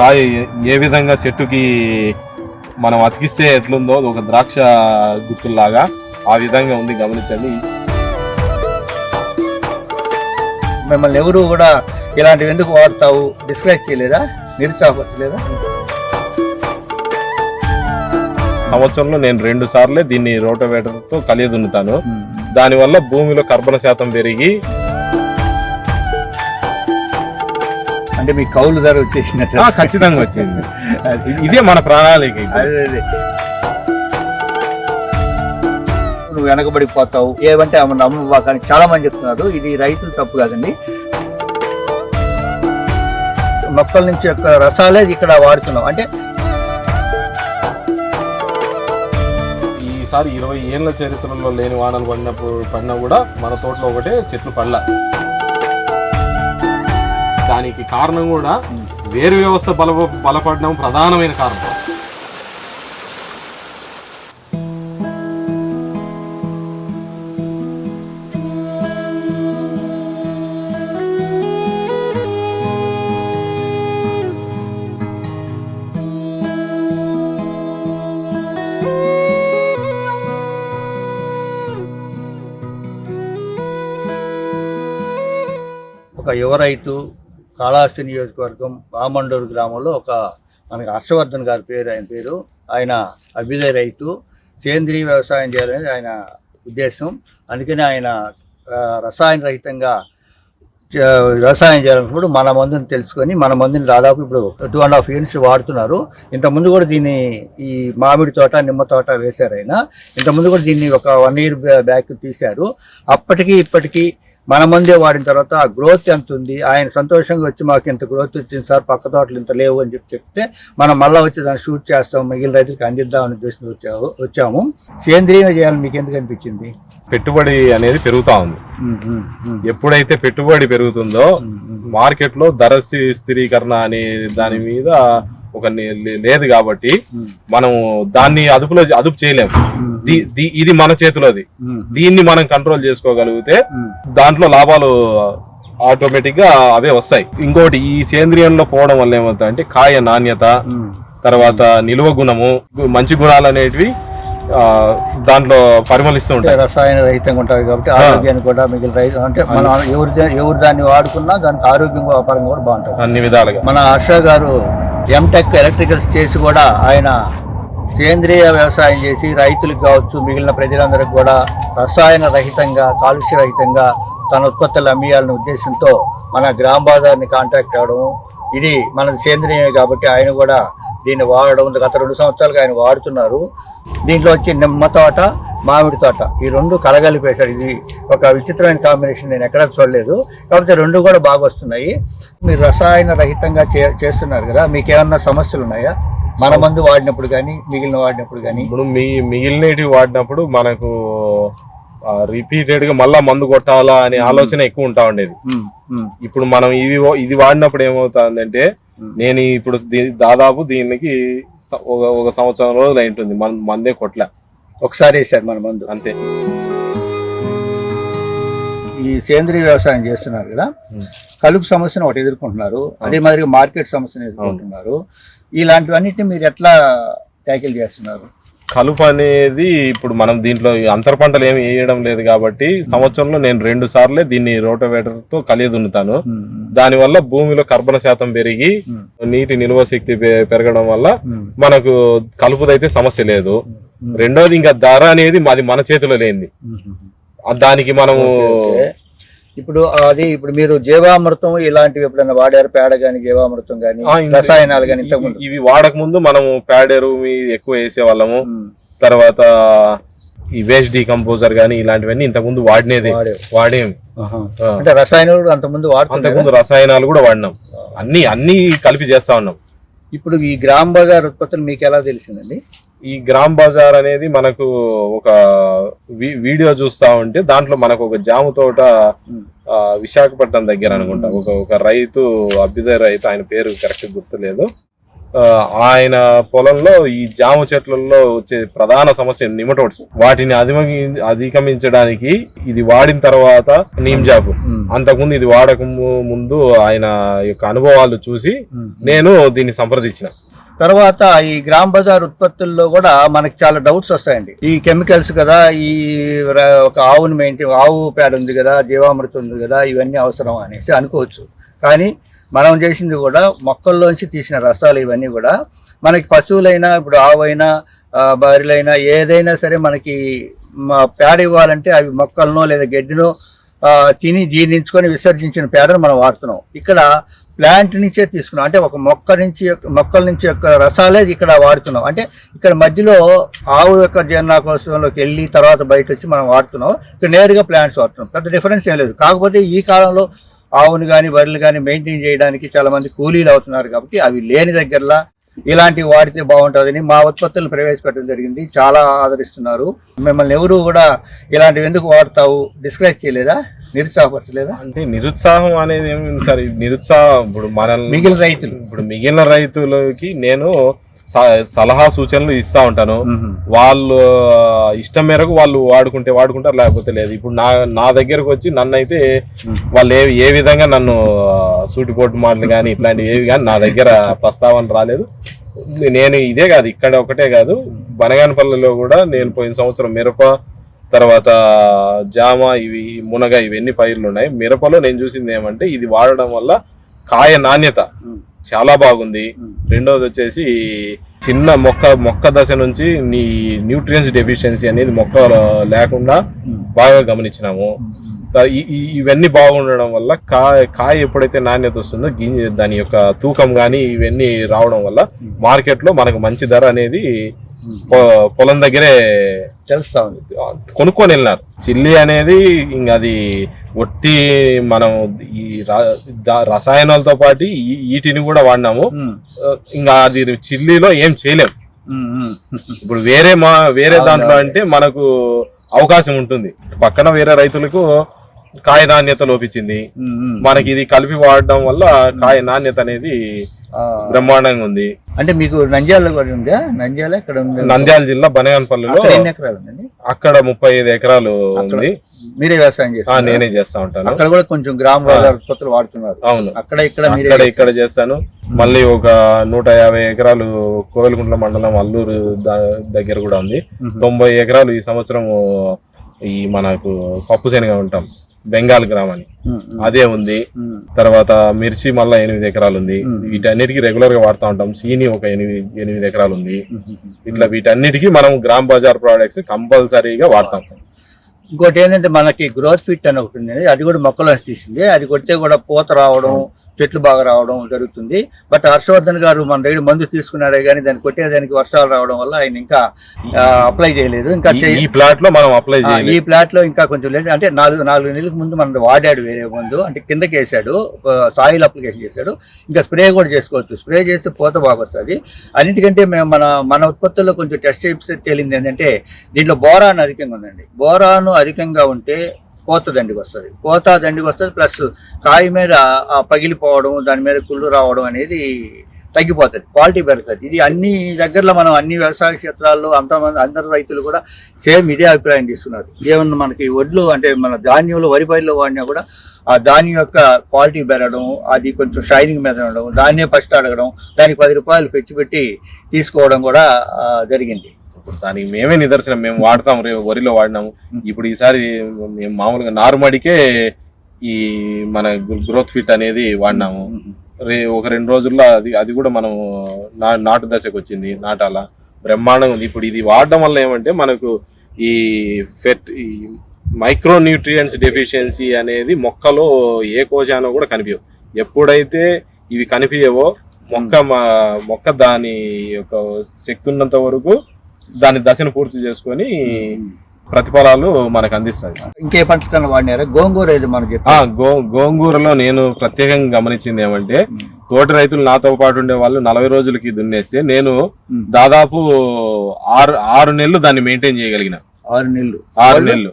కాయ ఏ- విధంగా చెట్టుకి మనం అతికిస్తే ఎట్లుందో ఒక ద్రాక్ష గుర్తుల్లాగా ఆ విధంగా ఉంది గమనించండి. మిమ్మల్ని ఎవరు కూడా ఇలాంటివి ఎందుకు వాడతావు? డిస్కరేజ్ చేయలేదా? నిరుత్సాహపరచలేదా? సంవత్సరంలో నేను రెండు సార్లే దీన్ని రోటోవేటర్తో కలిగి దున్నుతాను. దానివల్ల భూమిలో కర్బన శాతం పెరిగి అంటే మీ కౌలు ధర వచ్చేసినట్టు. ఖచ్చితంగా వచ్చింది ఇది- మన ప్రణాళిక ఇప్పుడు. అదే అదే. నువ్వు వెనకబడిపోతావు. ఏమంటే ఆమె నమ్మవా కానీ చాలా మంది చెప్తున్నారు. ఇది రైతులు తప్పు కాదండి. మొక్కల నుంచి యొక్క రసాలే ఇక్కడ వాడుతున్నాం. అంటే ఈసారి ఇరవై ఏళ్ళ చరిత్రలో లేని వానలు పడినప్పుడు పడినా కూడా మన తోటలో ఒకటే చెట్లు పడల. దానికి కారణం కూడా వేరు వ్యవస్థ బల బలపడడం ప్రధానమైన కారణం. ఒక యువ రైతు కాళహస్తి నియోజకవర్గం రామండూరు గ్రామంలో ఒక మనకి హర్షవర్ధన్ గారి పేరు ఆయన పేరు. ఆయన అభ్యుదయ రైతు. సేంద్రీయ వ్యవసాయం చేయాలని ఆయన ఉద్దేశం. అందుకని ఆయన రసాయన రహితంగా వ్యవసాయం చేయాలన్నప్పుడు మన మందుని తెలుసుకొని మన మందుని దాదాపు ఇప్పుడు టూ అండ్ హాఫ్ ఇయర్స్ వాడుతున్నారు. ఇంతకుముందు కూడా దీన్ని ఈ మామిడి తోట నిమ్మ తోట వేశారు ఆయన. ఇంతకుముందు కూడా దీన్ని ఒక వన్ ఇయర్ బ్యాక్ తీశారు. అప్పటికి ఇప్పటికీ మన మందే వాడిన తర్వాత ఆ గ్రోత్ ఎంత ఉంది? ఆయన సంతోషంగా వచ్చి మాకు ఇంత గ్రోత్ వచ్చింది సార్ పక్క తోటలు ఇంత లేవు అని చెప్పి చెప్తే మనం మళ్ళీ వచ్చి దాన్ని షూట్ చేస్తాం మిగిలిన రైతులకు అందిద్దామని ఉద్దేశంతో వచ్చాము వచ్చాము. సేంద్రీయంగా చేయాలని మీకు ఎందుకు అనిపించింది? పెట్టుబడి అనేది పెరుగుతా ఉంది. ఎప్పుడైతే పెట్టుబడి పెరుగుతుందో మార్కెట్లో ధర స్థి- స్థిరీకరణ అనే దాని మీద ఒక లేదు కాబట్టి మనం దాన్ని అదుపులో అదుపు చేయలేము. ఇది మన చేతిలోది. దీన్ని మనం కంట్రోల్ చేసుకోగలిగితే దాంట్లో లాభాలు ఆటోమేటిక్గా అవే వస్తాయి. ఇంకోటి ఈ సేంద్రియంలో పోవడం వల్ల ఏమవుతాయి అంటే కాయ నాణ్యత తర్వాత నిలువ గుణము మంచి గుణాలు అనేటివి ఆ, దాంట్లో పరిమళిస్తూ ఉంటాయి. రసాయన రహితంగా ఉంటాయి కాబట్టి ఆరోగ్యానికి కూడా మిగిలిన రైతు అంటే మనం ఎవరు ఎవరు దాన్ని వాడుకున్నా దానికి ఆరోగ్యం పరంగా కూడా బాగుంటుంది. అన్ని విధాలుగా. మన హర్ష గారు ఎంటెక్ ఎలక్ట్రికల్స్ చేసి కూడా ఆయన సేంద్రియ వ్యవసాయం చేసి రైతులకు కావచ్చు మిగిలిన ప్రజలందరికీ కూడా రసాయన రహితంగా కాలుష్య రహితంగా తన ఉత్పత్తులు అమ్మేయాలనే ఉద్దేశంతో మన గ్రామ బజార్ని కాంటాక్ట్ అవ్వడం ఇది మనది సేంద్రియం కాబట్టి ఆయన కూడా దీన్ని వాడడం గత రెండు సంవత్సరాలుగా ఆయన వాడుతున్నారు. దీంట్లో వచ్చి నిమ్మ తోట మామిడి తోట ఈ రెండు కలగలిపేశారు. ఇది ఒక విచిత్రమైన కాంబినేషన్ నేను ఎక్కడా చూడలేదు. కాకపోతే రెండు కూడా బాగా వస్తున్నాయి. మీరు రసాయన రహితంగా చే చేస్తున్నారు కదా మీకు ఏమన్నా సమస్యలు ఉన్నాయా? మన మందు వాడినప్పుడు కానీ మిగిలిన వాడినప్పుడు కానీ ఇప్పుడు మీ మిగిలినవి వాడినప్పుడు మనకు రిపీటెడ్గా మళ్ళా మందు కొట్టాలా అనే ఆలోచన ఎక్కువ ఉంటా ఉండేది. ఇప్పుడు మనం ఇవి ఇది వాడినప్పుడు ఏమవుతుందంటే నేను ఇప్పుడు దాదాపు దీనికి ఒక సంవత్సరం రోజులు అయింటుంది. మన మందే కొట్ల. ఒకసారి వేసారు మన మందు. అంతే. ఈ సేంద్రీయ వ్యవసాయం చేస్తున్నారు కదా. కలుపు సమస్యను ఒకటి ఎదుర్కొంటున్నారు. అదే మాదిరిగా మార్కెట్ సమస్యను ఎదుర్కొంటున్నారు. ఇలాంటివన్నిటిని మీరు ఎట్లా ట్యాకిల్ చేస్తున్నారు? కలుపు అనేది ఇప్పుడు మనం దీంట్లో అంతర పంటలు ఏమి వేయడం లేదు కాబట్టి సంవత్సరంలో నేను రెండు సార్లే దీన్ని రోటోవేటర్తో కలిగి దున్నుతాను దానివల్ల భూమిలో కర్బన శాతం పెరిగి. నీటి నిల్వ శక్తి పెరగడం వల్ల. మనకు కలుపుదైతే సమస్య లేదు. రెండోది ఇంకా ధర అనేది మాది మన చేతిలో లేనిది. దానికి మనము. ఇప్పుడు అది ఇప్పుడు మీరు జీవామృతం ఇలాంటివి ఎప్పుడైనా వాడారు? పేడ కానీ జీవామృతం ఇంక- రసాయనాలు ఇవి- ఇంతకుముందు ఇవి వాడక ముందు మనము ప్యాడెరు ఎక్కువ వేసే వాళ్ళము తర్వాత ఈ వేస్ట్ డీకంపోజర్ గానీ ఇలాంటివన్నీ ఇంతకు ముందు వాడినేది. వాడేవి. వాడేం. ఆహా. ఆ. అంటే రసాయనాలు అంతకుముందు అంతకుముందు రసాయనాలు కూడా వాడినాం. అన్ని అన్ని కలిపి చేస్తా ఉన్నాం. ఇప్పుడు ఈ గ్రామ్ బజార్ ఉత్పత్తులు మీకు ఎలా తెలిసిందండి? ఈ గ్రామ్ బజార్ అనేది మనకు ఒక వీడియో చూస్తా ఉంటే దాంట్లో మనకు ఒక జాము తోట విశాఖపట్నం దగ్గర అనుకుంటా. ఒక ఒక రైతు అభ్యుదయ రైతు ఆయన పేరు కరెక్ట్ గుర్తులేదు. ఆయన పొలంలో ఈ జామ చెట్లలో వచ్చే ప్రధాన సమస్య నిమటోడ్స్ వాటిని అధిగమి అధిగమించడానికి ఇది వాడిన తర్వాత నీమ్ జాబ్ అంతకుముందు ఇది వాడక ముందు ఆయన యొక్క అనుభవాలు చూసి నేను దీన్ని సంప్రదించిన. తర్వాత ఈ గ్రామ్ బజార్ ఉత్పత్తుల్లో కూడా మనకి చాలా డౌట్స్ వస్తాయండి. ఈ కెమికల్స్ కదా ఈ ర- ఒక ఆవుని మెయింటైన్ ఆవు పేడ ఉంది కదా జీవామృతం ఉంది కదా ఇవన్నీ అవసరం అనేసి అనుకోవచ్చు. కానీ మనం చేసింది కూడా మొక్కల్లోంచి తీసిన రసాలు ఇవన్నీ కూడా మనకి పశువులైనా ఇప్పుడు ఆవు అయినా బర్రెలైనా ఏదైనా సరే మనకి మా పేడ ఇవ్వాలంటే అవి మొక్కలనో లేదా గడ్డినో తిని జీర్ణించుకొని విసర్జించిన పేడను మనం వాడుతున్నాం. ఇక్కడ ప్లాంట్ నుంచే తీసుకున్నాం. అంటే ఒక మొక్క నుంచి మొక్కల నుంచి యొక్క రసాలే ఇక్కడ వాడుతున్నాం. అంటే ఇక్కడ మధ్యలో ఆవు యొక్క జీర్ణకోశంలోకి వెళ్ళి తర్వాత బయట వచ్చి మనం వాడుతున్నాం. ఇక్కడ నేరుగా ప్లాంట్స్ వాడుతున్నాం. పెద్ద డిఫరెన్స్ ఏం లేదు. కాకపోతే ఈ కాలంలో ఆవును కానీ బర్రెలు కానీ మెయింటైన్ చేయడానికి చాలామంది కూలీలు అవుతున్నారు కాబట్టి అవి లేని దగ్గరలా ఇలాంటివి వాడితే బాగుంటుందని మా ఉత్పత్తులు ప్రవేశపెట్టడం జరిగింది. చాలా ఆదరిస్తున్నారు. మిమ్మల్ని ఎవరు కూడా ఇలాంటివి ఎందుకు వాడతావు? డిస్కరేజ్ చేయలేదా? నిరుత్సాహపరచలేదా? అంటే నిరుత్సాహం అనేది ఏమి సార్? నిరుత్సాహం ఇప్పుడు మనల్ని మిగిలిన రైతులు. ఇప్పుడు మిగిలిన రైతులకి నేను సలహా సూచనలు ఇస్తా ఉంటాను. వాళ్ళు ఇష్టం మేరకు వాళ్ళు వాడుకుంటే వాడుకుంటారు లేకపోతే లేదు. ఇప్పుడు నా నా దగ్గరకు వచ్చి నన్ను అయితే వాళ్ళు ఏ ఏ విధంగా నన్ను సూటిపోటు మాటలు కానీ ఇట్లాంటివి ఏవి కానీ నా దగ్గర ప్రస్తావన రాలేదు. నేను ఇదే కాదు ఇక్కడ ఒకటే కాదు బనగానపల్లిలో కూడా నేను పోయిన సంవత్సరం మిరప తర్వాత జామ ఇవి మునగ ఇవన్నీ పైర్లు ఉన్నాయి. మిరపలో నేను చూసింది ఏమంటే ఇది వాడడం వల్ల కాయ నాణ్యత చాలా బాగుంది. రెండోది వచ్చేసి చిన్న మొక్క మొక్క దశ నుంచి నీ న్యూట్రియన్స్ డెఫిషియన్సీ అనేది మొక్క లేకుండా బాగా గమనించినాము. ఇవన్నీ బాగుండడం వల్ల కాయ కాయ ఎప్పుడైతే నాణ్యత వస్తుందో గింజ దాని యొక్క తూకం కానీ ఇవన్నీ రావడం వల్ల మార్కెట్లో మనకు మంచి ధర అనేది పొలం దగ్గరే తెలుస్తా ఉంది. కొనుక్కొని వెళ్ళినారు. చిల్లి అనేది ఇంక అది ఒట్టి మనం ఈ రసాయనాలతో పాటు వీటిని కూడా వాడినాము. ఇంకా అది చిల్లీలో ఏం చేయలేం. ఉమ్, ఉమ్. ఇప్పుడు వేరే మా వేరే దాంట్లో. అంటే మనకు అవకాశం ఉంటుంది. పక్కన వేరే రైతులకు కాయ నాణ్యత లోపించింది. మనకి ఇది కలిపి వాడడం వల్ల కాయ నాణ్యత అనేది బ్రహ్మాండంగా ఉంది. అంటే మీకు నంద్యాల ఉందా? నంద్యాల ఇక్కడ నంద్యాల జిల్లా బనగానపల్లిలో అక్కడ ఎన్ని ఎకరాలు ఉందండి? అక్కడ ముప్పై ఐదు ఎకరాలు ఉంది. మీరే వ్యవసాయం చేస్తారు నేనే చేస్తా ఉంటాను. అక్కడ కూడా కొంచెం గ్రామ ఉత్పత్తులు వాడుతున్నారు. అవును. అక్కడ ఇక్కడ మీరే అక్కడ ఇక్కడ చేస్తాను. మళ్ళీ ఒక నూట యాభై ఎకరాలు కోవెలకుంట్ల మండలం అల్లూరు దగ్గర కూడా ఉంది. తొంభై ఎకరాలు ఈ సంవత్సరం ఈ మనకు పప్పు శనగ ఉంటాం బెంగాల్ ఉమ్, అదే ఉంది. తర్వాత మిర్చి మళ్ళా ఎనిమిది ఎకరాలు ఉంది. వీటన్నిటికీ రెగ్యులర్గా వాడుతూ ఉంటాం. సీని ఒక ఎనిమిది ఎనిమిది ఎకరాలు ఉంది. ఇట్లా వీటన్నిటికీ మనం గ్రామ్ బజార్ ప్రోడక్ట్స్ కంపల్సరీగా వాడతాం. ఇంకోటి ఏంటంటే మనకి గ్రోత్ ఫిట్ అని ఒకటి ఉంది అది కూడా మొక్కలు తీసింది అది కొడితే కూడా పూత రావడం చెట్లు బాగా రావడం జరుగుతుంది. బట్ హర్షవర్ధన్ గారు మన దగ్గర మందు తీసుకున్నాడే కానీ దాన్ని కొట్టేదానికి వర్షాలు రావడం వల్ల ఆయన ఇంకా అప్లై చేయలేదు. ఇంకా ఈ- ప్లాట్లో మనం అప్లై ఈ ప్లాట్లో ఇంకా కొంచెం లేట్ అంటే నాలుగు నాలుగు నెలలకు ముందు మనం వాడాడు వేరే మందు. అంటే కిందకి వేసాడు సాయిల్ అప్లికేషన్ చేశాడు. ఇంకా స్ప్రే కూడా చేసుకోవచ్చు. స్ప్రే చేస్తే పూత బాగా వస్తుంది అన్నిటికంటే మేము మన మన ఉత్పత్తుల్లో కొంచెం టెస్ట్ చేస్తే తేలింది ఏంటంటే దీంట్లో బోరాన్ అధికంగా ఉందండి. బోరాను అధికంగా ఉంటే కోత దండికి వస్తుంది. కోత దండికి వస్తుంది ప్లస్ కాయ మీద ఆ పగిలిపోవడం దాని మీద కుళ్ళు రావడం అనేది తగ్గిపోతుంది. క్వాలిటీ పెరుగుతుంది. ఇది అన్ని దగ్గరలో మనం అన్ని వ్యవసాయ క్షేత్రాల్లో అంతమంది అందరు రైతులు కూడా సేమ్ ఇదే అభిప్రాయం తీసుకున్నారు ఏమన్నా మనకి వడ్లు అంటే మన ధాన్యంలో వరి పైరులో వాడినా కూడా ఆ ధాన్యం యొక్క క్వాలిటీ పెరగడం అది కొంచెం షైనింగ్ మీద ఉండడం దాన్నే ఫస్ట్ అడగడం దానికి పది రూపాయలు పెంచి పెట్టి తీసుకోవడం కూడా జరిగింది. ఇప్పుడు దానికి మేమే నిదర్శనం మేము వాడతాం రే వరిలో వాడినాము. ఇప్పుడు ఈసారి మేము మామూలుగా నారుమడికే ఈ మన గ్రోత్ ఫిట్ అనేది వాడినాము. రే ఒక రెండు రోజుల్లో అది అది కూడా మనం నా నాటు దశకు వచ్చింది నాటాల. బ్రహ్మాండంగా ఉంది. ఇప్పుడు ఇది వాడడం వల్ల ఏమంటే మనకు ఈ ఫెట్ ఈ మైక్రో న్యూట్రియంట్స్ డెఫిషియన్సీ అనేది మొక్కలో ఏ కోశానో కూడా కనిపించవు. ఎప్పుడైతే ఇవి కనిపించవో మొక్క మా- మొక్క దాని యొక్క శక్తి ఉన్నంత వరకు దాని దశను పూర్తి చేసుకొని ప్రతిఫలాలు మనకు అందిస్తాయి. ఇంకే పంటల వాడినారా? గోంగూర మనకి? ఆ గో గోంగూరలో నేను ప్రత్యేకంగా గమనించింది ఏమంటే తోటి రైతులు నాతో పాటు ఉండే వాళ్ళు నలభై రోజులకి దున్నేస్తే నేను దాదాపు ఆరు ఆరు నెలలు దాన్ని మెయింటైన్ చేయగలిగిన. ఆరు నెలలు. ఆరు నెలలు.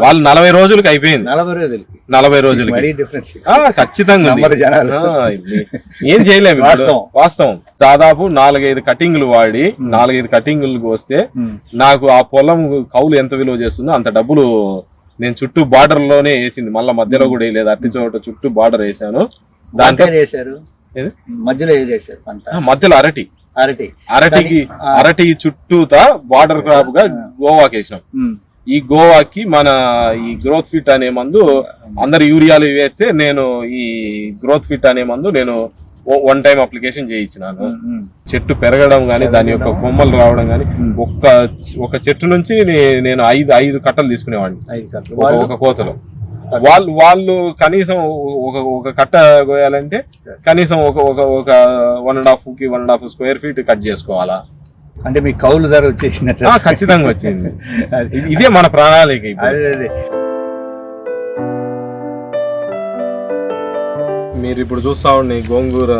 వాళ్ళు నలభై రోజులకి అయిపోయింది. నలభై రోజులకి. నలభై రోజులకి. డిఫరెన్స్ ఖచ్చితంగా ఇది ఏం చేయలేము. వాస్తవం. వాస్తవం. దాదాపు నాలుగైదు కటింగ్లు వాడి నాలుగైదు కటింగ్లు వస్తే నాకు ఆ పొలం కౌలు ఎంత విలువ చేస్తుందో అంత డబ్బులు నేను చుట్టూ బార్డర్లోనే వేసింది. మళ్ళీ మధ్యలో కూడా వేయలేదు. అట్టి చోట చుట్టూ బార్డర్ వేసాను. దాంట్లో ఏది? మధ్యలో ఆ, మధ్యలో అరటి. అరటి. అరటికి. అరటి చుట్టూతా బార్డర్ క్రాప్గా గోవాకి వేసినాం. ఈ గోవాకి మన ఈ గ్రోత్ ఫిట్ అనే మందు అందరు యూరియాలు వేస్తే నేను ఈ గ్రోత్ ఫిట్ అనే మందు నేను వన్ టైం అప్లికేషన్ చేయించినాను. చెట్టు పెరగడం గానీ దాని యొక్క కొమ్మలు రావడం గానీ ఒక్క ఒక చెట్టు నుంచి నేను ఐదు ఐదు కట్టలు తీసుకునేవాడిని. ఒక కోతలో. వాళ్ళు వాళ్ళు కనీసం ఒక ఒక కట్ట కోయాలంటే కనీసం ఒక ఒక ఒక one and హాఫ్కి one and half square feet cut చేసుకోవాలా. అంటే మీ కౌలు ధర వచ్చేసినట్టు. ఖచ్చితంగా వచ్చింది. ఇది- మన ప్రణాళిక. అదే మీరు ఇప్పుడు చూస్తా ఉండే గోంగూర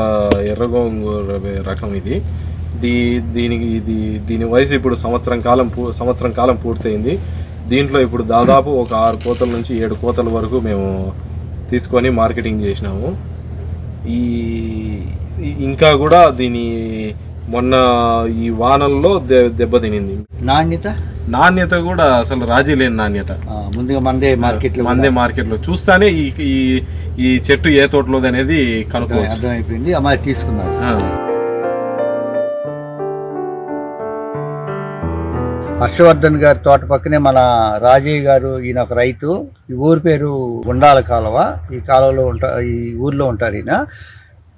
ఎర్ర గోంగూర రకం ఇది. దీ దీనికి ఇది దీని వయసు ఇప్పుడు సంవత్సరం కాలం పూ సంవత్సరం కాలం పూర్తయింది. దీంట్లో ఇప్పుడు దాదాపు ఒక ఆరు కోతల నుంచి ఏడు కోతల వరకు మేము తీసుకొని మార్కెటింగ్ చేసినాము. ఈ ఈ- ఇంకా కూడా దీని మొన్న ఈ వానల్లో దెబ్బతినింది నాణ్యత? నాణ్యత కూడా అసలు రాజీ లేని నాణ్యత. ముందుగా మందే మార్కెట్లో మందే మార్కెట్లో. చూస్తానే ఈ ఈ ఈ చెట్టు ఏ తోటలోది అనేది కనుక్కోవచ్చు. అర్థమైపోయింది. అమ్మాయి తీసుకున్నారు. హర్షవర్ధన్ గారి తోట పక్కనే మన రాజయ్య గారు ఈయన ఒక రైతు. ఈ ఊరి పేరు గుండాల కాలువ. ఈ కాలువలో ఉంటా ఈ ఊర్లో ఉంటారు ఈయన.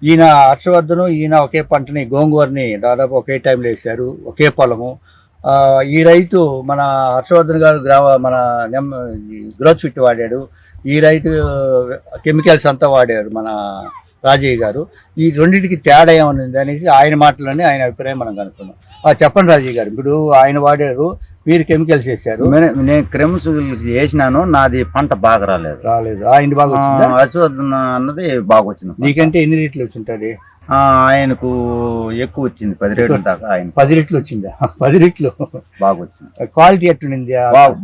ఈయన హర్షవర్ధను ఈయన ఒకే పంటని గోంగూరని దాదాపు ఒకే టైంలో వేశారు ఒకే పొలము. ఈ రైతు మన హర్షవర్ధన్ గారు గ్రామ మన నెమ్ గ్రోత్ ఫిట్ వాడాడు. ఈ రైతు కెమికల్స్ అంతా వాడాడు మన రాజయ్య గారు. ఈ రెండింటికి తేడా ఏమన్నది అనేది ఆయన మాటలోనే ఆయన అభిప్రాయం మనం కనుక్కున్నాం చెప్పండి రాజయ్య గారు. ఇప్పుడు ఆయన వాడారు మీరు కెమికల్స్ వేశారు. నే- నేను క్రిమ్స్ వేసినాను నాది పంట బాగా రాలేదు. రాలేదు. ఆయన బాగా వచ్చిందా? అన్నది బాగా వచ్చింది. నీకంటే ఎన్ని రేట్లు వచ్చింటది? ఆ, ఆయనకు ఎక్కువ వచ్చింది పది రేట్ల దాకా ఆయన పది రెట్లు వచ్చిందా? పది రెట్లు బాగా వచ్చింది. క్వాలిటీ ఎట్టుండింది బాగు-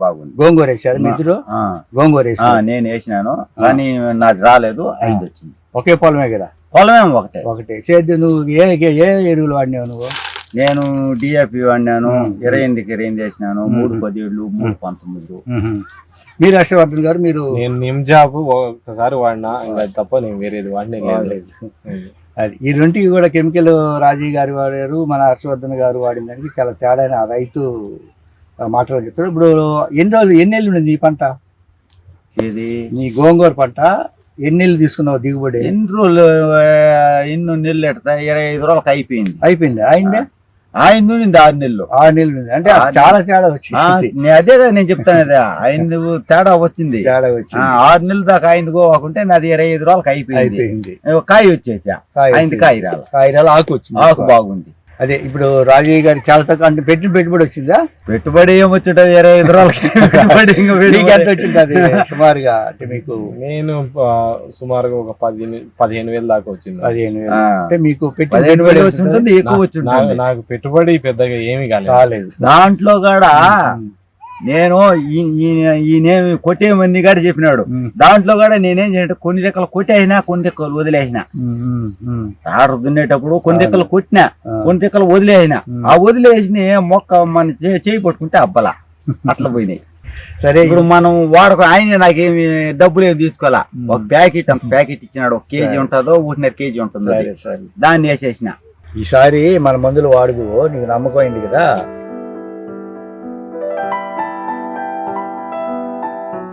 బాగుంది గోంగూర వేశారు? మీ ఇద్దరు? ఆ, గోంగూర ఆ, వేశారు నేను వేసినాను కానీ నాది రాలేదు ఐదు వచ్చింది. ఒకే పొలమే కదా? పొలమేం ఒకటే. ఒకటే. సేద్యం నువ్వు ఏ ఏ ఎరువులు వాడినావు నువ్వు? నేను డిఏపి వాడినాను. ఇరవై ఎనిమిదికి ఇరవై ఎనిమిది వేసినాను మూడు పదిహేళ్ళు మూడు పంతొమ్మిది మీరు హర్షవర్ధన్ గారు మీరు నేను నిమ్జాబ్ ఒకసారి వాడినా ఇంకా అది తప్ప నేను వేరేది వాడినే లేదు. అది. ఈ రెండింటికి కూడా కెమికల్ రాజీ గారు వాడారు మన హర్షవర్ధన్ గారు వాడిన దానికి చాలా తేడా ఆ రైతు మాటలు చెప్తారు ఇప్పుడు ఎన్ని రోజులు ఎన్ని నెలలు ఉంది ఈ పంట? ఇది నీ గోంగూర పంట ఎన్ని నెలలు తీసుకున్నావు దిగుబడి? ఎన్ని రోజులు ఎన్నో నెలలు ఎడతా? ఇరవై ఐదు రోజులకి అయిపోయింది. అయిపోయింది? అయిందే? ఆయన నుండి ఆరు నెలలు ఆరు నెలలు అంటే చాలా తేడా వచ్చింది. నే- అదే కదా నేను చెప్తాను అదే. ఆయన తేడా వచ్చింది. తేడా వచ్చింది. ఆరు నెలల దాకా ఆయన గోవాకుంటే నాది ఇరవై ఐదు రోజులకి అయిపోయింది. కాయ వచ్చేసా. కాయ వచ్చింది. కాయ రాల. కాయరాలు ఆకు వచ్చింది. ఆకు బాగుంది. అదే ఇప్పుడు రాజయ్య గారి చాలా తక్కువ అంటే పెట్టిన పెట్టుబడి వచ్చిందా? పెట్టుబడి ఏమొచ్చుంటది ఇరవై ఐదు రోజులకి సుమారుగా? అంటే మీకు నేను సుమారుగా ఒక పదిహేను పదిహేను వేలు దాకా వచ్చింది. పదిహేను వేలు. అంటే మీకు పదిహేను వేలు వచ్చి ఉంటుంది ఎక్కువ వచ్చి నాకు పెట్టుబడి పెద్దగా ఏమీ కాలేదు. రాలేదు దాంట్లో కూడా నేను ఈయనేమి కొట్టేయమని కూడా చెప్పినాడు. దాంట్లో కూడా నేనేం చేయంటే కొన్ని రెక్కలు కొట్టేసినా కొన్ని రెక్కలు వదిలేసిన. ఆర్డర్ దున్నేటప్పుడు కొన్ని రెక్కలు కొట్టినా. కొన్ని రెక్కలు వదిలేసిన. ఆ వదిలేసిన మొక్క మన చేయి పట్టుకుంటే అబ్బలా. అట్లా పోయినాయి. సరే ఇప్పుడు మనం వాడుకో ఆయన నాకేమి డబ్బులు ఏమి తీసుకోవాలా. ఒక ప్యాకెట్ అంత ప్యాకెట్ ఇచ్చినాడు. ఒక కేజీ. ఉంటుందో ఒకటిన్నర కేజీ ఉంటుంది దాన్ని వేసేసిన. ఈసారి మన మందులు వాడుదు నీకు నమ్మకం అయింది కదా?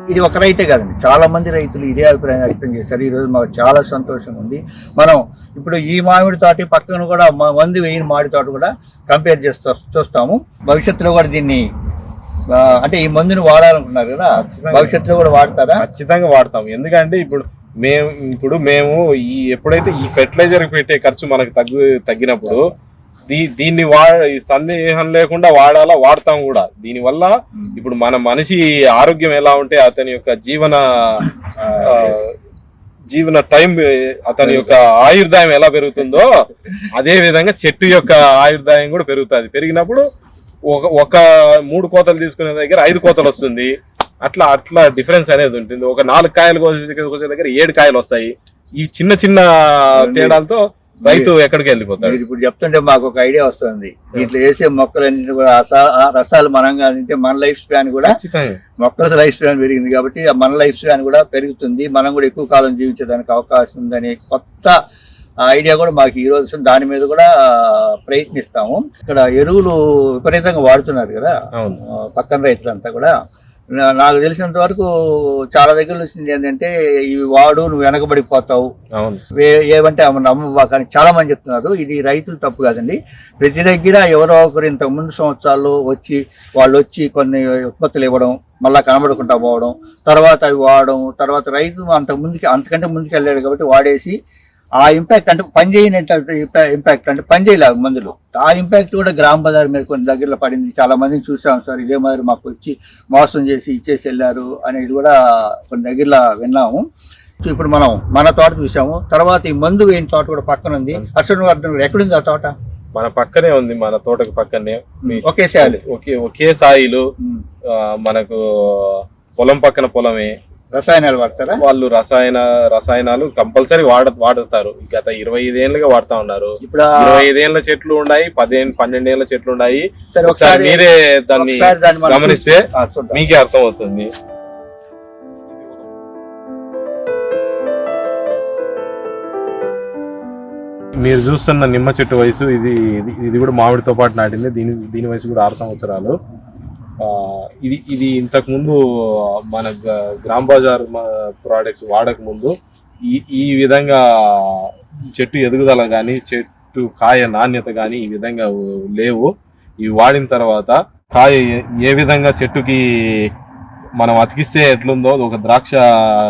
ఇది ఒక రైతే కదండి. చాలా మంది రైతులు ఇదే అభిప్రాయం వ్యక్తం చేస్తారు ఈ రోజు మాకు చాలా సంతోషంగా ఉంది. మనం ఇప్పుడు ఈ మామిడి తోట పక్కన కూడా మ- మందు వేయిన మామిడి తోట కూడా కంపేర్ చేస్తూ చూస్తాము. భవిష్యత్తులో కూడా దీన్ని అంటే ఈ మందుని వాడాలనుకున్నారు కదా? భవిష్యత్తులో కూడా వాడతారా? ఖచ్చితంగా వాడతాం. ఎందుకంటే ఇప్పుడు మేము ఇప్పుడు మేము ఈ ఎప్పుడైతే ఈ ఫెర్టిలైజర్ పెట్టే ఖర్చు మనకు తగ్గు తగ్గినప్పుడు దీ దీన్ని వా ఈ సందేహం లేకుండా వాడాలా? వాడతాం కూడా. దీనివల్ల ఇప్పుడు మన మనిషి ఆరోగ్యం ఎలా ఉంటే అతని యొక్క జీవన జీవన టైం అతని యొక్క ఆయుర్దాయం ఎలా పెరుగుతుందో అదే విధంగా చెట్టు యొక్క ఆయుర్దాయం కూడా పెరుగుతుంది. పెరిగినప్పుడు ఒక ఒక మూడు కోతలు తీసుకునే దగ్గర ఐదు కోతలు వస్తుంది. అట్లా అట్లా డిఫరెన్స్ అనేది ఉంటుంది. ఒక నాలుగు కాయలు కోసే కోసే దగ్గర ఏడు కాయలు వస్తాయి. ఈ చిన్న చిన్న తేడాలతో రైతు ఎక్కడికి వెళ్ళిపోతాడు? ఇప్పుడు చెప్తుంటే మాకు ఒక ఐడియా వస్తుంది. దీంట్లో వేసే మొక్కలన్నీ కూడా రసాలు మనంగా తింటే మన లైఫ్ స్పాన్ కూడా మొక్కల లైఫ్ స్పాన్ పెరిగింది కాబట్టి మన లైఫ్ స్పాన్ కూడా పెరుగుతుంది. మనం కూడా ఎక్కువ కాలం జీవించడానికి అవకాశం ఉందనే కొత్త ఐడియా కూడా మాకు ఈ రోజు. దాని మీద కూడా ప్రయత్నిస్తాము. ఇక్కడ ఎరువులు విపరీతంగా వాడుతున్నారు కదా. పక్కన రైతులంతా కూడా. నాకు తెలిసినంత వరకు చాలా దగ్గర వచ్చింది ఏంటంటే ఇవి వాడు నువ్వు వెనకబడిపోతావు. ఏమంటే నమ్మవా కానీ చాలా మంది చెప్తున్నారు ఇది రైతులు తప్పు కాదండి. ప్రతి దగ్గర ఎవరో ఒకరు ఇంత ముందు సంవత్సరాల్లో వచ్చి వాళ్ళు వచ్చి కొన్ని ఉత్పత్తులు ఇవ్వడం మళ్ళా కనబడకుండా పోవడం తర్వాత అవి వాడడం తర్వాత రైతు అంత ముందుకి అంతకంటే ముందుకు వెళ్ళాడు కాబట్టి వాడేసి ఆ ఇంపాక్ట్ అంటే పని చేయనటువంటి ఇంపాక్ట్ అంటే పని చేయలేదు మందులు. ఆ ఇంపాక్ట్ కూడా గ్రామ బజార్ మీద కొన్ని దగ్గరలో పడింది. చాలా మందిని చూసాం సార్ ఇదే మాదిరి మాకు వచ్చి మోసం చేసి ఇచ్చేసి వెళ్ళారు అనేది కూడా కొన్ని దగ్గరలో విన్నాము. ఇప్పుడు మనం మన తోట చూసాము. తర్వాత ఈ మందు వేయిన తోట కూడా పక్కన ఉంది. హర్షవర్ధన్ ఎక్కడుంది ఆ తోట? మన పక్కనే ఉంది మన తోటకు పక్కనే. ఒకే శాలి ఒకే ఒకే సాయిలు మనకు పొలం పక్కన పొలమే. రసాయనాలు వాడతారా? వాళ్ళు రసాయన రసాయనాలు కంపల్సరీ వాడ వాడతారు. గత ఇరవై ఐదేళ్ళుగా వాడుతా ఉన్నారు. ఇప్పుడు ఇరవై ఐదేళ్ళ చెట్లు ఉన్నాయి పదిహేను పన్నెండేళ్ళ చెట్లు ఉన్నాయి. సరే ఒకసారి మీరే దాన్ని గమనిస్తే. మీకే అర్థం అవుతుంది మీరు చూస్తున్న నిమ్మ చెట్టు వయసు ఇది ఇది- కూడా మామిడితో పాటు నాటింది. దీని దీని వయసు కూడా ఆరు సంవత్సరాలు. ఇది ఇది ఇంతకుముందు మన గ- గ్రామ్ బజార్ ప్రోడక్ట్స్ వాడక ముందు ఈ ఈ విధంగా చెట్టు ఎదుగుదల కానీ చెట్టు కాయ నాణ్యత కానీ ఈ విధంగా లేవు. ఇవి వాడిన తర్వాత కాయ ఏ- ఏ విధంగా చెట్టుకి మనం అతికిస్తే ఎట్లుందో ఒక ద్రాక్ష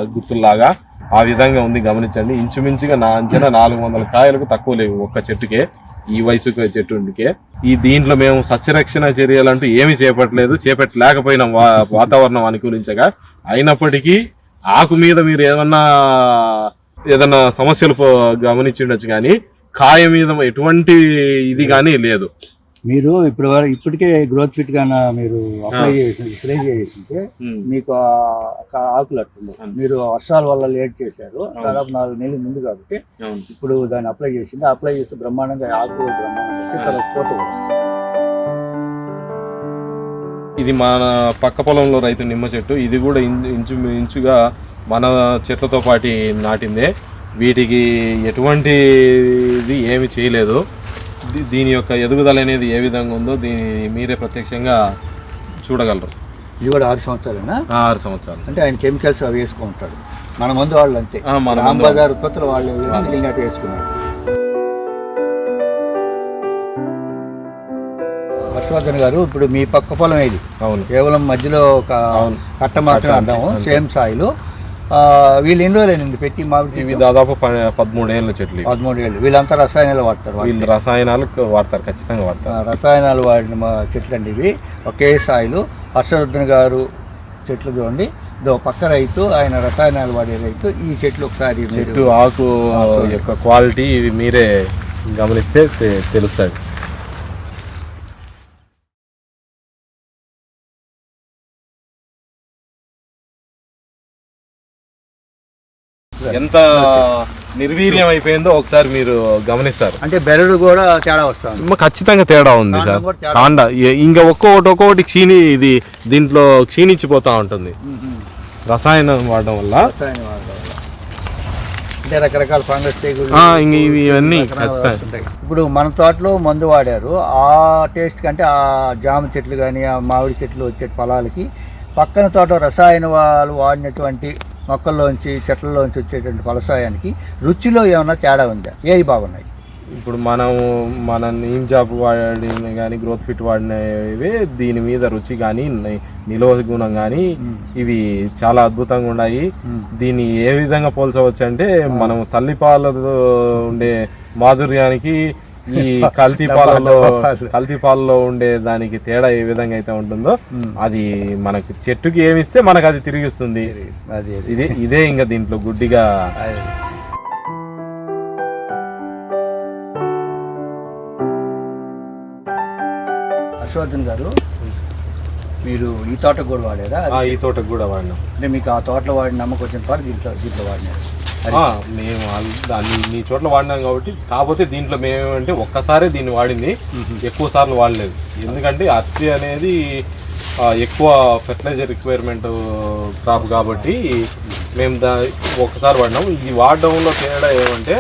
గుర్తుల్లాగా ఆ విధంగా ఉంది గమనించండి. ఇంచుమించుగా నా అంచనా నాలుగు వందల కాయలకు తక్కువ లేవు ఒక్క చెట్టుకే. ఈ వయసుకు చెట్టుకే ఈ దీంట్లో మేము సస్యరక్షణ చర్యలు అంటూ ఏమీ చేపట్టలేదు చేపట్టలేకపోయినాం వా వాతావరణం అనుకూలించగా. అయినప్పటికీ ఆకు మీద మీరు ఏమన్నా ఏదన్నా సమస్యలు గమనించి ఉండొచ్చు కానీ కాయ మీద ఎటువంటి ఇది కానీ లేదు. మీరు ఇప్పుడు వరకు ఇప్పటికే గ్రోత్ ఫిట్ గాన మీరు అప్లై చేసి స్ప్రే చేసింటే మీకు ఆకులు అట్టుంది. మీరు వర్షాల వల్ల లేట్ చేశారు. దాదాపు నాలుగు నెలల ముందు కాబట్టి ఇప్పుడు దాన్ని అప్లై చేసింది. అప్లై చేస్తే బ్రహ్మాండంగా ఆకు బ్రహ్మాండంగా తర్వాత వస్తుంది. ఇది మన పక్క పొలంలో రైతు నిమ్మ చెట్టు. ఇది కూడా ఇంచు ఇంచుగా మన చెట్లతో పాటి నాటిందే. వీటికి ఎటువంటి ఇది ఏమి చేయలేదు. దీని యొక్క ఎదుగుదల అనేది ఏ విధంగా ఉందో దీని మీరే ప్రత్యక్షంగా చూడగలరు. ఇది కూడా ఆరు సంవత్సరాలేనా? ఆరు సంవత్సరాలు. అంటే ఆయన కెమికల్స్ అవి వేసుకుంటాడు. మన మందు వాళ్ళు అంతే. మన బజార్ ఉత్పత్తులు వాళ్ళు క్లీన్ వేసుకున్నారు. హర్షవర్ధన్ గారు ఇప్పుడు మీ పక్క పొలం ఏది? అవును. కేవలం మధ్యలో ఒక. కట్ట మాత్రమే అంటాము. సేమ్ సాయిలు వీళ్ళు ఎన్ని రోజులు పెట్టి మామిడి ఇవి దాదాపు పదమూడేళ్ళ చెట్లు. పదమూడు ఏళ్ళు. వీళ్ళంతా రసాయనాలు వాడతారు వాళ్ళు. రసాయనాలు వాడతారు ఖచ్చితంగా వాడతారు. రసాయనాలు వాడిన మా చెట్లు అండి ఇవి. ఒకే సాయిలు. హర్షవర్ధన్ గారు చెట్లు చూడండి. ఇదో పక్క రైతు ఆయన రసాయనాలు వాడే రైతు. ఈ చెట్లు ఒకసారి చెట్టు ఆకు యొక్క క్వాలిటీ ఇవి మీరే గమనిస్తే తెలుస్తుంది ఎంత నిర్వీర్యం అయిపోయిందో ఒకసారి మీరు గమనిస్తారు. అంటే బెరడు కూడా తేడా వస్తుంది. ఖచ్చితంగా తేడా ఉంది సార్. కూడా ఇంకా ఒక్కొక్కటి ఒక్కొక్కటి క్షీణి ఇది దీంట్లో క్షీణించిపోతా ఉంటుంది. రసాయనం వాడడం వల్ల. అంటే రకరకాల ఫంగస్ ఇవన్నీ. ఇప్పుడు మన తోటలో మందు వాడారు. ఆ టేస్ట్ కంటే ఆ జామ చెట్లు కానీ ఆ మామిడి చెట్లు వచ్చే ఫలాలకి పక్కన తోట రసాయన వాళ్ళు వాడినటువంటి మొక్కల్లోంచి చెట్లలోంచి వచ్చేటువంటి ఫలసాయానికి రుచిలో ఏమైనా తేడా ఉందా? ఏవి బాగున్నాయి? ఇప్పుడు మనం మన నీమ్ జాబ్ వాడిన కానీ గ్రోత్ ఫిట్ వాడినవి దీని మీద రుచి కానీ నిల్వ గుణం కానీ ఇవి చాలా అద్భుతంగా ఉన్నాయి దీన్ని ఏ విధంగా పోల్చవచ్చు అంటే మనం తల్లి పాలతో ఉండే మాధుర్యానికి ఈ కల్తీ పాలలో. కల్తీ పాలలో ఉండే దానికి తేడా ఏ విధంగా అయితే ఉంటుందో అది మనకి చెట్టుకి ఏమిస్తే మనకు అది తిరిగిస్తుంది. అది ఇదే ఇదే ఇంకా దీంట్లో గుడ్డిగా. హర్షవర్ధన్ గారు మీరు ఈ తోటకు కూడా వాడారా? ఈ తోటకు కూడా వాడినాం. అంటే మీకు ఆ తోటలో వాడిన నమ్మకం వచ్చిన పాటు దీంట్లో దీంట్లో వాడినారు. మేము దాన్ని నీ చోట్ల వాడినాం కాబట్టి కాకపోతే దీంట్లో మేమేమంటే ఒక్కసారే దీన్ని వాడింది ఎక్కువ సార్లు వాడలేదు. ఎందుకంటే అత్తి అనేది ఎక్కువ ఫెర్టిలైజర్ రిక్వైర్మెంట్ క్రాప్ కాబట్టి మేము దా ఒక్కసారి వాడినాం. ఇది వాడడంలో తేడా ఏమంటే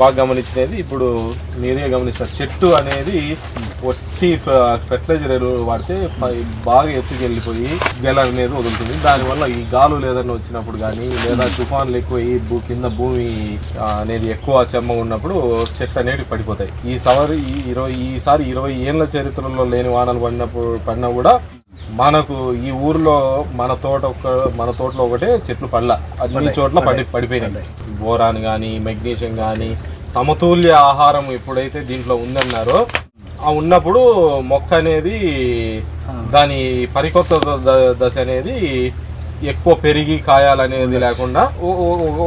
బాగా గమనించినది ఇప్పుడు మీరే గమనిస్తారు. చెట్టు అనేది ఒట్టి ఫెర్టిలైజర్ ఎరువు వాడితే బాగా ఎత్తుకెళ్ళిపోయి గెల అనేది వదులుతుంది. దానివల్ల ఈ గాలు లేదని వచ్చినప్పుడు కానీ లేదా తుఫాన్లు ఎక్కువ భూ కింద భూమి అనేది ఎక్కువ చెమ్మ ఉన్నప్పుడు చెట్లు అనేవి పడిపోతాయి. ఈ సవరి ఈ ఇరవై ఈసారి ఇరవై ఏళ్ళ చరిత్రలో లేని వానలు పడినప్పుడు పడినా కూడా మనకు ఈ ఊర్లో మన తోట ఒక మన తోటలో ఒకటే చెట్లు పడల అన్ని చోట్ల పడి పడిపోయినాయి. బోరాన్ కానీ మెగ్నీషియం కానీ సమతుల్య ఆహారం ఎప్పుడైతే దీంట్లో ఉందన్నారో ఆ ఉన్నప్పుడు మొక్క అనేది దాని పరికొత్త దశ అనేది ఎక్కువ పెరిగి కాయాలనేది లేకుండా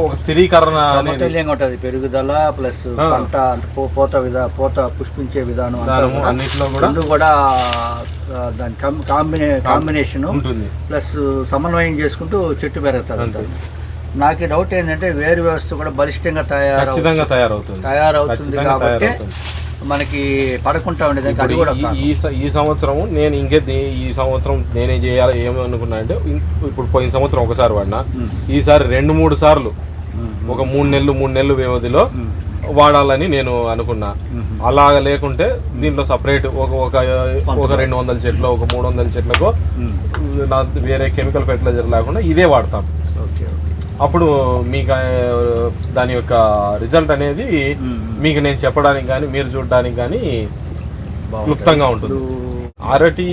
ఒక స్థిరీకరణ అనేది సమతుల్యంగా ఉంటుంది. పెరుగుదల ప్లస్. పంట పోత విధా పోత పుష్పించే విధానం అన్నిట్లో కూడా కూడా దాని కాంబినే కాంబినేషన్ ఉంటుంది. ప్లస్ సమన్వయం చేసుకుంటూ చెట్టు పెరుగుతుంది అంతే. నాకు డౌట్ ఏంటంటే వేరు వ్యవస్థ కూడా బలిష్టంగా తయారు తయారవుతుంది. తయారవుతుంది కాబట్టి మనకి పడకుండా ఉండేది అది కూడా ఈ-. ఈ సంవత్సరం నేను ఇంకే ఈ సంవత్సరం నేనేం చేయాలి ఏమనుకున్నా అంటే ఇప్పుడు పోయిన సంవత్సరం ఒకసారి వాడినా. ఈసారి రెండు మూడు సార్లు. ఒక మూడు నెలలు మూడు నెలలు వ్యవధిలో. వాడాలని నేను అనుకున్నా. అలాగ లేకుంటే దీంట్లో సపరేట్ ఒక ఒక ఒక రెండు వందల చెట్లు ఒక మూడు వందల చెట్లకు వేరే కెమికల్ ఫెర్టిలైజర్ లేకుండా ఇదే వాడతాం అప్పుడు మీకు దాని యొక్క రిజల్ట్ అనేది. మీకు నేను చెప్పడానికి కానీ మీరు చూడడానికి కానీ. క్లుప్తంగా ఉంటుంది. అరటి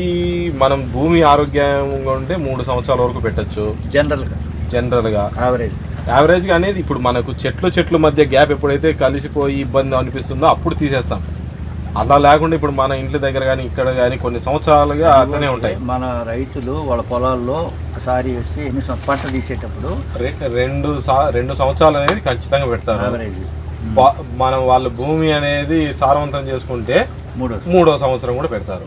మనం భూమి ఆరోగ్యంగా ఉంటే మూడు సంవత్సరాల వరకు పెట్టచ్చు. జనరల్గా. జనరల్గా. యావరేజ్ యావరేజ్గా అనేది ఇప్పుడు మనకు చెట్లు చెట్ల మధ్య గ్యాప్ ఎప్పుడైతే కలిసిపోయి ఇబ్బంది అనిపిస్తుందో అప్పుడు తీసేస్తాం. అలా లేకుండా ఇప్పుడు మన ఇంటి దగ్గర కానీ ఇక్కడ కానీ కొన్ని సంవత్సరాలుగా అట్లనే ఉంటాయి. మన రైతులు వాళ్ళ పొలాల్లో ఒకసారి వేసి ఎన్ని పంట తీసేటప్పుడు రెండు రెండు సంవత్సరాలు అనేది ఖచ్చితంగా పెడతారు. మనం వాళ్ళ భూమి అనేది సారవంతం చేసుకుంటే మూడు మూడో సంవత్సరం కూడా పెడతారు.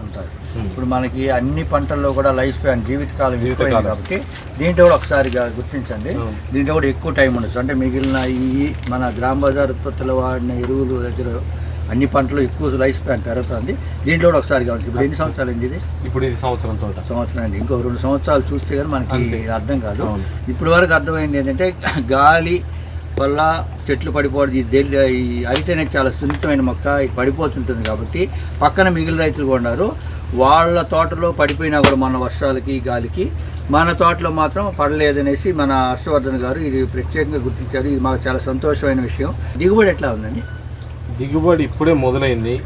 ఇప్పుడు మనకి అన్ని పంటల్లో కూడా లైఫ్ స్పాన్ జీవితకాలం జీవితకాలం. కాబట్టి దీంట్లో కూడా ఒకసారి గుర్తించండి. దీంట్లో కూడా ఎక్కువ టైం ఉండొచ్చు. అంటే మిగిలిన ఈ మన గ్రామ బజార్ ఉత్పత్తులు వాడిన ఎరువులు దగ్గర అన్ని పంటలు ఎక్కువ లైఫ్ స్పాన్ పెరుగుతుంది. దీంట్లో కూడా ఒకసారి కావాలి. ఇప్పుడు ఎన్ని సంవత్సరాలు అయింది ఇది? ఇప్పుడు ఇది సంవత్సరం తోట. సంవత్సరం అయింది ఇంకో రెండు సంవత్సరాలు చూస్తే కానీ మనకి. అర్థం కాదు. ఇప్పటి వరకు అర్థమైంది ఏంటంటే గాలి వల్ల చెట్లు పడిపోవడం ఈ దెల్ ఈ అరిటి అనేది చాలా సున్నితమైన మొక్క ఇది పడిపోతుంటుంది కాబట్టి పక్కన మిగిలిన రైతులు కూడా ఉన్నారు. వాళ్ళ తోటలో పడిపోయినా కూడా మన వర్షాలకి గాలికి మన తోటలో మాత్రం పడలేదనేసి మన హర్షవర్ధన్ గారు ఇది ప్రత్యేకంగా గుర్తించారు. ఇది మాకు చాలా సంతోషమైన విషయం. దిగుబడి ఎట్లా ఉందండి? దిగుబడి ఇప్పుడే మొదలైంది.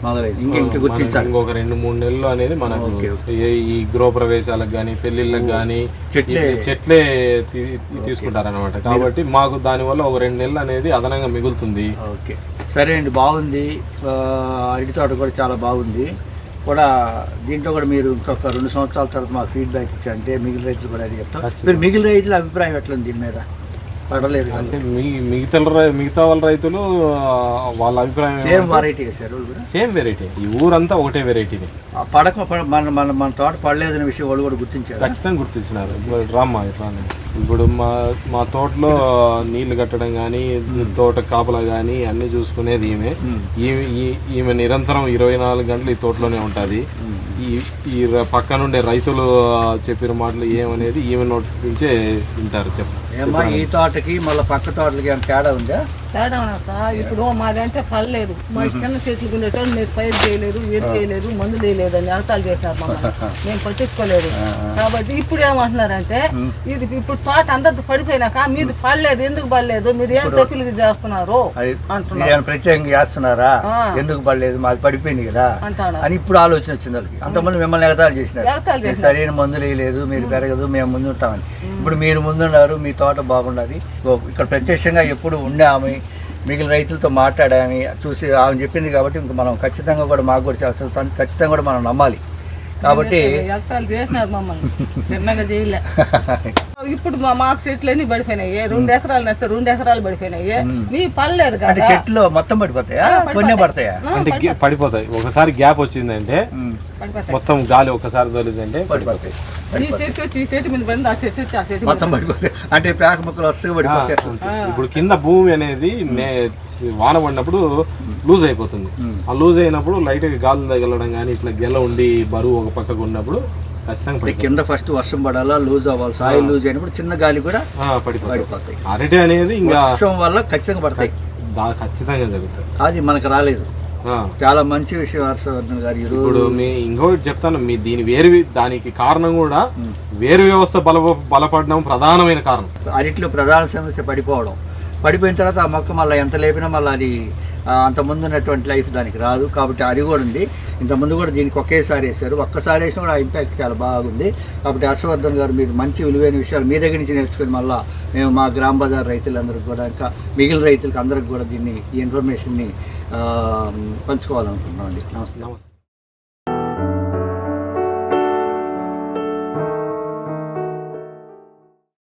ఇంకొక రెండు మూడు నెలలు అనేది మనకు ఈ- గృహ ప్రవేశాలకు కానీ పెళ్ళిళ్ళకి కానీ చెట్లే- చెట్లే తీ- తీసుకుంటారన్నమాట. కాబట్టి మాకు దానివల్ల ఒక రెండు నెలలు అనేది అదనంగా మిగులుతుంది. ఓకే. సరే అండి బాగుంది. అరటి తోట కూడా చాలా బాగుంది. కూడా దీంట్లో కూడా మీరు ఇంకొక రెండు సంవత్సరాల తర్వాత మాకు ఫీడ్బ్యాక్ ఇచ్చారంటే మిగిలిన రైతులు కూడా అది చెప్తాం. మీరు మిగిలిన రైతుల అభిప్రాయం ఎట్లా ఉంది దీని మీద? పడలేదు అంటే మీ మిగతా మిగతా వాళ్ళ రైతులు వాళ్ళ అభిప్రాయం సేమ్ వెరైటీ కూడా సేమ్ వెరైటీ ఈ ఊరంతా ఒకటే వెరైటీని ఆ పడక పడ- మన మన మన తోట పడలేదనే విషయం వాళ్ళు కూడా గుర్తించారు? ఖచ్చితంగా గుర్తించినారు. రామ్మా ఇట్లా. ఇప్పుడు మా మా తోటలో నీళ్ళు కట్టడం కానీ తోట కాపలా కానీ అన్ని చూసుకునేది ఈమె. ఈమె నిరంతరం ఇరవై నాలుగు గంటలు ఈ తోటలోనే ఉంటుంది. ఈ ఈ పక్కనుండే రైతులు చెప్పిన మాటలు ఏమనేది ఈమె నోటి నుంచే వింటారు చెప్పు. ఏమా ఈ తోటకి మళ్ళీ పక్క తోటలకి ఏమైనా తేడా ఉందా? తేడా ఉన్నదా? ఇప్పుడు మాదంటే పర్లేదు మా చిన్న చెట్లు ఉండేటోళ్ళు మీరు పైరు చేయలేదు వేరు చేయలేదు మందు వేయలేదు అని అర్థాలు చేశారు మమ్మల్ని మేము పట్టించుకోలేదు. కాబట్టి ఇప్పుడు ఏమంటున్నారంటే ఇది ఇప్పుడు తోట అందరిది పడిపోయినాక మీది పడలేదు ఎందుకు పడలేదు మీరు ఏం చెట్లు చేస్తున్నారు? అది అంటున్నారు. ప్రత్యేకంగా చేస్తున్నారా. ఎందుకు పడలేదు? మాది పడిపోయింది కదా. అని ఇప్పుడు ఆలోచన వచ్చింది వాళ్ళకి. అంతమంది మిమ్మల్ని ఎగతాళి చేసినారు. సరైన మందులు వేయలేదు మీరు పెరగదు మేము ముందు ఉంటామని ఇప్పుడు మీరు ముందున్నారు మీ తోట బాగున్నది ఇక్కడ ప్రత్యక్షంగా ఎప్పుడు ఉండే ఆమె మిగిలిన రైతులతో మాట్లాడామి చూసి ఆమె చెప్పింది కాబట్టి ఇంక మనం ఖచ్చితంగా కూడా మాకు కూడా చాలా సంతోషం. ఖచ్చితంగా కూడా మనం నమ్మాలి. కాబట్టి ఇప్పుడు మా మాకు చెట్లు అన్ని పడిపోయినాయి రెండు ఎకరాలు నెత్తే రెండు ఎకరాలు పడిపోయినాయి. మీ పడలేదు అంటే కదా. చెట్లు మొత్తం పడిపోతాయా? కొన్ని పడతాయా? ఆ, అంటే గి- పడిపోతాయి. ఒకసారి గ్యాప్ వచ్చిందంటే పడిపోతాయి. మొత్తం గాలి ఒకసారి తోలిందంటే పడిపోతాయి. ఈ చెట్టు వచ్చి ఈ చెట్టు మీద పడింది. ఆ చెట్టు వచ్చి ఆ చెట్టు మీద మొత్తం పడిపోతాయి. అంటే పేక ముక్కలు వస్తే పడిపోతాయి అంతే. ఇప్పుడు కింద భూమి అనేది నే- వాన పడినప్పుడు లూజ్ అయిపోతుంది. ఆ లూజ్ అయినప్పుడు లైట్గా గాలి తగలడం కానీ ఇట్లా గెల ఉండి బరువు ఒక పక్కకు ఉన్నప్పుడు ఖచ్చితంగా. కింద ఫస్ట్ వర్షం పడాలా లూజ్ అవ్వాలి సాయిల్ లూజ్ అయినప్పుడు చిన్న గాలి కూడా పడిపోతాయి. అరటి అనేది ఇంకా వర్షం వల్ల ఖచ్చితంగా పడతాయి. ఖచ్చితంగా జరుగుతుంది అది మనకు రాలేదు. చాలా మంచి విషయం హర్షవర్ధన్ గారు ఇప్పుడు మీ ఇంకోటి చెప్తాను మీ దీని వేరు దానికి కారణం కూడా వేరు వ్యవస్థ బల బలపడడం ప్రధానమైన కారణం. అరటిలో ప్రధాన సమస్య పడిపోవడం. పడిపోయిన తర్వాత ఆ మొక్క మళ్ళీ ఎంత లేపినా మళ్ళీ అది అంత ముందు ఉన్నటువంటి లైఫ్ దానికి రాదు. కాబట్టి అది కూడా ఉంది. ఇంతకుముందు కూడా దీనికి ఒకేసారి వేశారు. ఒక్కసారి వేసిన కూడా ఆ ఇంపాక్ట్ చాలా బాగుంది. కాబట్టి హర్షవర్ధన్ గారు మీరు మంచి విలువైన విషయాలు మీ దగ్గర నుంచి నేర్చుకుని మళ్ళీ మేము మా గ్రామ బజార్ రైతులందరికీ కూడా ఇంకా మిగిలిన రైతులకు అందరికి కూడా దీన్ని ఈ ఇన్ఫర్మేషన్ని పంచుకోవాలనుకుంటున్నాం అండి నమస్తే. నమస్తే.